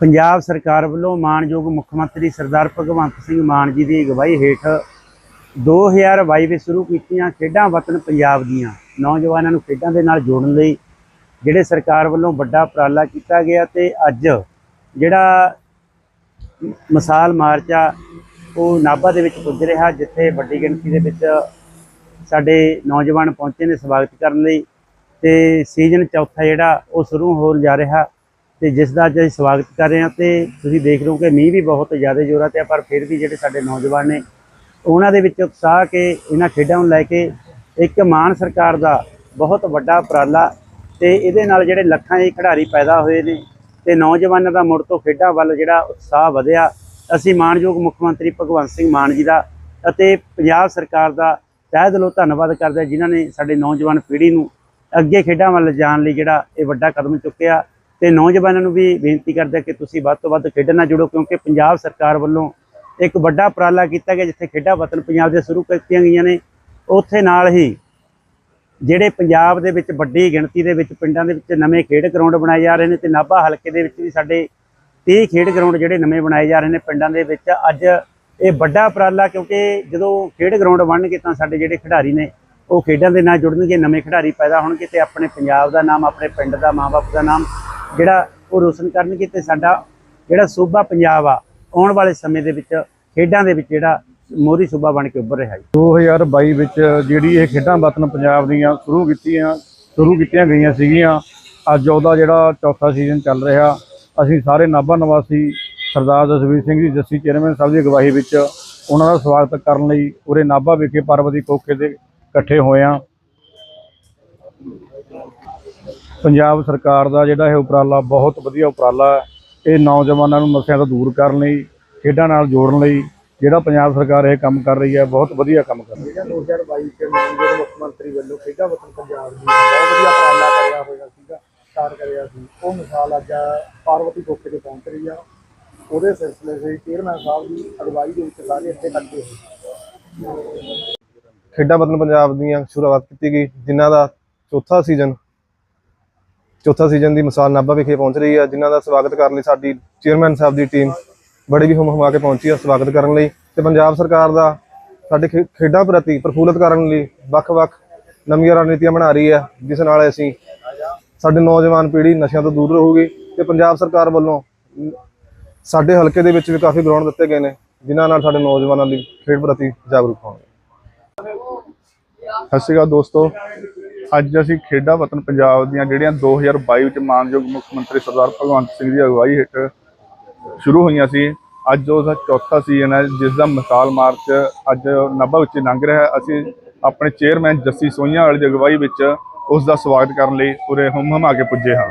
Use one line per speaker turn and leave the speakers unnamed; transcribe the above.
ਪੰਜਾਬ ਸਰਕਾਰ ਵੱਲੋਂ ਮਾਣਯੋਗ ਮੁੱਖ ਮੰਤਰੀ ਸਰਦਾਰ ਭਗਵੰਤ ਸਿੰਘ ਮਾਨ ਜੀ ਦੀ ਅਗਵਾਈ ਹੇਠ 2022 ਵਿੱਚ ਸ਼ੁਰੂ ਕੀਤੀਆਂ ਖੇਡਾਂ ਵਤਨ ਪੰਜਾਬ ਦੀਆਂ। ਨੌਜਵਾਨਾਂ ਨੂੰ ਖੇਡਾਂ ਦੇ ਨਾਲ ਜੋੜਨ ਲਈ ਜਿਹੜੇ ਸਰਕਾਰ ਵੱਲੋਂ ਵੱਡਾ ਉਪਰਾਲਾ ਕੀਤਾ ਗਿਆ ਤੇ ਅੱਜ ਜਿਹੜਾ ਮਿਸਾਲ ਮਾਰਚ ਆ, ਉਹ ਨਾਭਾ ਦੇ ਵਿੱਚ ਪੁੱਜ ਰਿਹਾ, ਜਿੱਥੇ ਵੱਡੀ ਗਿਣਤੀ ਦੇ ਵਿੱਚ ਸਾਡੇ ਨੌਜਵਾਨ ਪਹੁੰਚੇ ਨੇ ਸਵਾਗਤ ਕਰਨ ਲਈ ਤੇ ਸੀਜ਼ਨ ਚੌਥਾ ਜਿਹੜਾ, ਉਹ ਸ਼ੁਰੂ ਹੋਣ ਜਾ ਰਿਹਾ। ਤੇ ਜਿਸ ਦਾ ਅੱਜ ਅਸੀਂ ਸਵਾਗਤ ਕਰ ਰਹੇ ਹਾਂ ਤੇ ਤੁਸੀਂ ਦੇਖ ਰਹੇ ਹੋ ਕਿ ਮੀਂਹ ਵੀ ਬਹੁਤ ਜ਼ਿਆਦਾ ਜ਼ੋਰਾਂ ਤੇ ਆ, ਪਰ ਫਿਰ ਵੀ ਜਿਹੜੇ ਸਾਡੇ ਨੌਜਵਾਨ ਨੇ, ਉਹਨਾਂ ਦੇ ਵਿੱਚ ਉਤਸ਼ਾਹ ਕੇ ਇਹਨਾਂ ਖੇਡਾਂ ਨੂੰ ਲੈ ਕੇ ਇੱਕ ਮਾਨ ਸਰਕਾਰ ਦਾ ਬਹੁਤ ਵੱਡਾ ਉਪਰਾਲਾ ਤੇ ਇਹਦੇ ਨਾਲ ਜਿਹੜੇ ਲੱਖਾਂ ਦੇ ਖਿਡਾਰੀ ਪੈਦਾ ਹੋਏ ਨੇ ਤੇ ਨੌਜਵਾਨਾਂ ਦਾ ਮੁੜ ਤੋਂ ਖੇਡਾਂ ਵੱਲ ਜਿਹੜਾ ਉਤਸ਼ਾਹ ਵਧਿਆ, ਅਸੀਂ ਮਾਣਯੋਗ ਮੁੱਖ ਮੰਤਰੀ ਭਗਵੰਤ ਸਿੰਘ ਮਾਨ ਜੀ ਦਾ ਅਤੇ ਪੰਜਾਬ ਸਰਕਾਰ ਦਾ ਤਹਿ ਦਿਲੋਂ ਧੰਨਵਾਦ ਕਰਦੇ ਜਿਨ੍ਹਾਂ ਨੇ ਸਾਡੇ ਨੌਜਵਾਨ ਪੀੜ੍ਹੀ ਨੂੰ ਅੱਗੇ ਖੇਡਾਂ ਵੱਲ ਜਾਣ ਲਈ ਜਿਹੜਾ ਇਹ ਵੱਡਾ ਕਦਮ ਚੁੱਕਿਆ। ਤੇ ਨੌਜਵਾਨਾਂ ਨੂੰ ਵੀ ਬੇਨਤੀ ਕਰਦਾ ਕਿ ਤੁਸੀਂ ਵੱਧ ਤੋਂ ਵੱਧ ਖੇਡਾਂ ਨਾਲ ਜੁੜੋ, ਕਿਉਂਕਿ ਪੰਜਾਬ ਸਰਕਾਰ ਵੱਲੋਂ ਇੱਕ ਵੱਡਾ ਉਪਰਾਲਾ ਕੀਤਾ ਗਿਆ ਜਿੱਥੇ ਖੇਡਾਂ ਵਤਨ ਪੰਜਾਬ ਦੇ ਸ਼ੁਰੂ ਕੀਤੀਆਂ ਗਈਆਂ ਨੇ। ਉੱਥੇ ਨਾਲ ਹੀ ਜਿਹੜੇ ਪੰਜਾਬ ਦੇ ਵਿੱਚ ਵੱਡੀ ਗਿਣਤੀ ਦੇ ਵਿੱਚ ਪਿੰਡਾਂ ਦੇ ਵਿੱਚ ਨਵੇਂ ਖੇਡ ਗਰਾਊਂਡ ਬਣਾਏ ਜਾ ਰਹੇ ਨੇ ਤੇ ਨਾਭਾ ਹਲਕੇ ਦੇ ਵਿੱਚ ਵੀ ਸਾਡੇ 30 ਖੇਡ ਗਰਾਊਂਡ ਜਿਹੜੇ ਨਵੇਂ ਬਣਾਏ ਜਾ ਰਹੇ ਨੇ ਪਿੰਡਾਂ ਦੇ ਵਿੱਚ। ਅੱਜ ਇਹ ਵੱਡਾ ਉਪਰਾਲਾ, ਕਿਉਂਕਿ ਜਦੋਂ ਖੇਡ ਗਰਾਊਂਡ ਬਣਨਗੇ ਤਾਂ ਸਾਡੇ ਜਿਹੜੇ ਖਿਡਾਰੀ ਨੇ ਉਹ ਖੇਡਾਂ ਦੇ ਨਾਲ ਜੁੜਨਗੇ, ਨਵੇਂ ਖਿਡਾਰੀ ਪੈਦਾ ਹੋਣਗੇ ਤੇ ਆਪਣੇ ਪੰਜਾਬ ਦਾ ਨਾਮ, ਆਪਣੇ ਪਿੰਡ ਦਾ, ਮਾਂ-ਬਾਪ ਦਾ ਨਾਮ ਜਿਹੜਾ ਉਹ ਰੋਸ਼ਨ ਕਰਨਗੇ ਤੇ ਸਾਡਾ ਜਿਹੜਾ ਸੂਬਾ ਪੰਜਾਬ ਆ, ਆਉਣ ਵਾਲੇ ਸਮੇਂ ਦੇ ਵਿੱਚ, ਖੇਡਾਂ ਦੇ ਵਿੱਚ ਜਿਹੜਾ ਮੋਹਰੀ ਸੂਬਾ ਬਣ ਕੇ ਉੱਭਰ ਰਿਹਾ ਜੀ।
2022 ਵਿੱਚ ਜਿਹੜੀ ਇਹ ਖੇਡਾਂ ਵਤਨ ਪੰਜਾਬ ਦੀਆਂ ਸ਼ੁਰੂ ਕੀਤੀਆਂ ਸ਼ੁਰੂ ਕੀਤੀਆਂ ਗਈਆਂ ਸੀਗੀਆਂ। ਅੱਜ ਉਹਦਾ ਜਿਹੜਾ ਚੌਥਾ ਸੀਜ਼ਨ ਚੱਲ ਰਿਹਾ। ਅਸੀਂ ਸਾਰੇ ਨਾਭਾ ਨਿਵਾਸੀ ਸਰਦਾਰ ਜਸਵੀਰ ਸਿੰਘ ਜੀ, ਜੱਸੀ ਚੇਅਰਮੈਨ ਸਾਹਿਬ ਦੀ ਅਗਵਾਈ ਵਿੱਚ ਉਹਨਾਂ ਦਾ ਸਵਾਗਤ ਕਰਨ ਲਈ ਉਰੇ ਨਾਭਾ ਵਿਖੇ ਪਾਰਵਤੀ ਕੋਕੇ ਦੇ ਇਕੱਠੇ ਹੋਏ ਹਾਂ। ਪੰਜਾਬ ਸਰਕਾਰ ਦਾ ਜਿਹੜਾ ਇਹ ਉਪਰਾਲਾ ਬਹੁਤ ਵਧੀਆ ਉਪਰਾਲਾ ਹੈ। ਇਹ ਨੌਜਵਾਨਾਂ ਨੂੰ ਨਸ਼ਿਆਂ ਤੋਂ ਦੂਰ ਕਰਨ ਲਈ ਖੇਡਾਂ ਨਾਲ ਜੋੜਨ ਲਈ ਜਿਹੜਾ ਪੰਜਾਬ ਸਰਕਾਰ ਇਹ ਕੰਮ ਕਰ ਰਹੀ ਹੈ ਬਹੁਤ ਵਧੀਆ ਕੰਮ ਕਰ ਰਹੀ ਹੈ।
2022 ਚ ਮਾਨਯੋਗ ਮੁੱਖ ਮੰਤਰੀ ਵੱਲੋਂ ਖੇਡਾਂ ਵਤਨ ਪੰਜਾਬ ਦੀ ਬਹੁਤ ਵਧੀਆ ਉਪਰਾਲਾ ਕਰਿਆ ਹੋਇਆ ਸੀਗਾ ਸਟਾਰਟ ਕਰਿਆ ਸੀ ਉਹ ਮਿਸਾਲ ਅੱਜ ਪਾਰਵਤੀ ਕੋਕੇ ਤੇ ਪਹੁੰਚ ਰਹੀ ਆ। ਉਹਦੇ ਸਿਲਸਿਲੇ ਦੇ ਚੇਅਰਮੈਨ ਸਾਹਿਬ ਦੀ ਅਗਵਾਈ ਦੇ ਵਿੱਚ ਸਾਰੇ ਇੱਥੇ ਇਕੱਠੇ ਹੋਏ।
ਖੇਡਾਂ ਵਤਨ ਪੰਜਾਬ ਦੀਆਂ ਸ਼ੁਰੂਆਤ ਕੀਤੀ ਗਈ ਜਿਨ੍ਹਾਂ ਦਾ ਚੌਥਾ ਸੀਜ਼ਨ ਚੌਥਾ ਸੀਜ਼ਨ ਦੀ ਮਿਸਾਲ ਨਾਭਾ ਵਿਖੇ ਪਹੁੰਚ ਰਹੀ ਹੈ ਜਿਨ੍ਹਾਂ ਦਾ ਸਵਾਗਤ ਕਰਨ ਲਈ ਸਾਡੀ ਚੇਅਰਮੈਨ ਸਾਹਿਬ ਦੀ ਟੀਮ ਬੜੀ ਵੀ ਹੁਮ ਹੁਮਾ ਕੇ ਪਹੁੰਚੀ ਹੈ ਸਵਾਗਤ ਕਰਨ ਲਈ ਤੇ ਪੰਜਾਬ ਸਰਕਾਰ ਦਾ ਸਾਡੇ ਖੇ- ਖੇਡਾਂ ਪ੍ਰਤੀ ਪ੍ਰਫੁੱਲਤ ਕਰਨ ਲਈ ਵੱਖ-ਵੱਖ ਨਵੀਆਂ ਰਣਨੀਤੀਆਂ ਬਣਾ ਰਹੀ ਹੈ ਜਿਸ ਨਾਲ ਅਸੀਂ ਸਾਡੇ ਨੌਜਵਾਨ ਪੀੜ੍ਹੀ ਨਸ਼ਿਆਂ ਤੋਂ ਦੂਰ ਰਹੂਗੀ ਤੇ ਪੰਜਾਬ ਸਰਕਾਰ ਵੱਲੋਂ ਸਾਡੇ ਹਲਕੇ ਦੇ ਵਿੱਚ ਵੀ ਕਾਫੀ ਗਰਾਊਂਡ ਦਿੱਤੇ ਗਏ ਨੇ, ਜਿਨ੍ਹਾਂ ਨਾਲ ਸਾਡੇ ਨੌਜਵਾਨਾਂ ਲਈ ਖੇਡ ਪ੍ਰਤੀ ਜਾਗਰੂਕ ਹੋਣਗੇ।
ਸਤਿ ਸ਼੍ਰੀ ਅਕਾਲ ਦੋਸਤੋ। ਅੱਜ ਅਸੀਂ ਖੇਡਾਂ ਵਤਨ ਪੰਜਾਬ ਦੀਆਂ ਜਿਹੜੀਆਂ 2022 ਵਿੱਚ ਮਾਨਯੋਗ ਮੁੱਖ ਮੰਤਰੀ ਸਰਦਾਰ ਭਗਵੰਤ ਸਿੰਘ ਦੀ ਅਗਵਾਈ ਹੇਠ ਸ਼ੁਰੂ ਹੋਈਆਂ ਸੀ, ਅੱਜ ਉਹਦਾ ਚੌਥਾ ਸੀਜ਼ਨ ਹੈ ਜਿਸ ਦਾ ਮਿਸਾਲ ਮਾਰਚ ਅੱਜ ਨਾਭਾ ਵਿੱਚ ਲੰਘ ਰਿਹਾ ਹੈ। ਅਸੀਂ ਆਪਣੇ ਚੇਅਰਮੈਨ ਜੱਸੀ ਸੋਈਆਂ ਵਾਲੇ ਦੀ ਅਗਵਾਈ ਵਿੱਚ ਉਸ ਦਾ ਸਵਾਗਤ ਕਰਨ ਲਈ ਪੂਰੇ ਹੁੰਮ ਹਮਾ ਕੇ ਪੁੱਜੇ ਹਾਂ।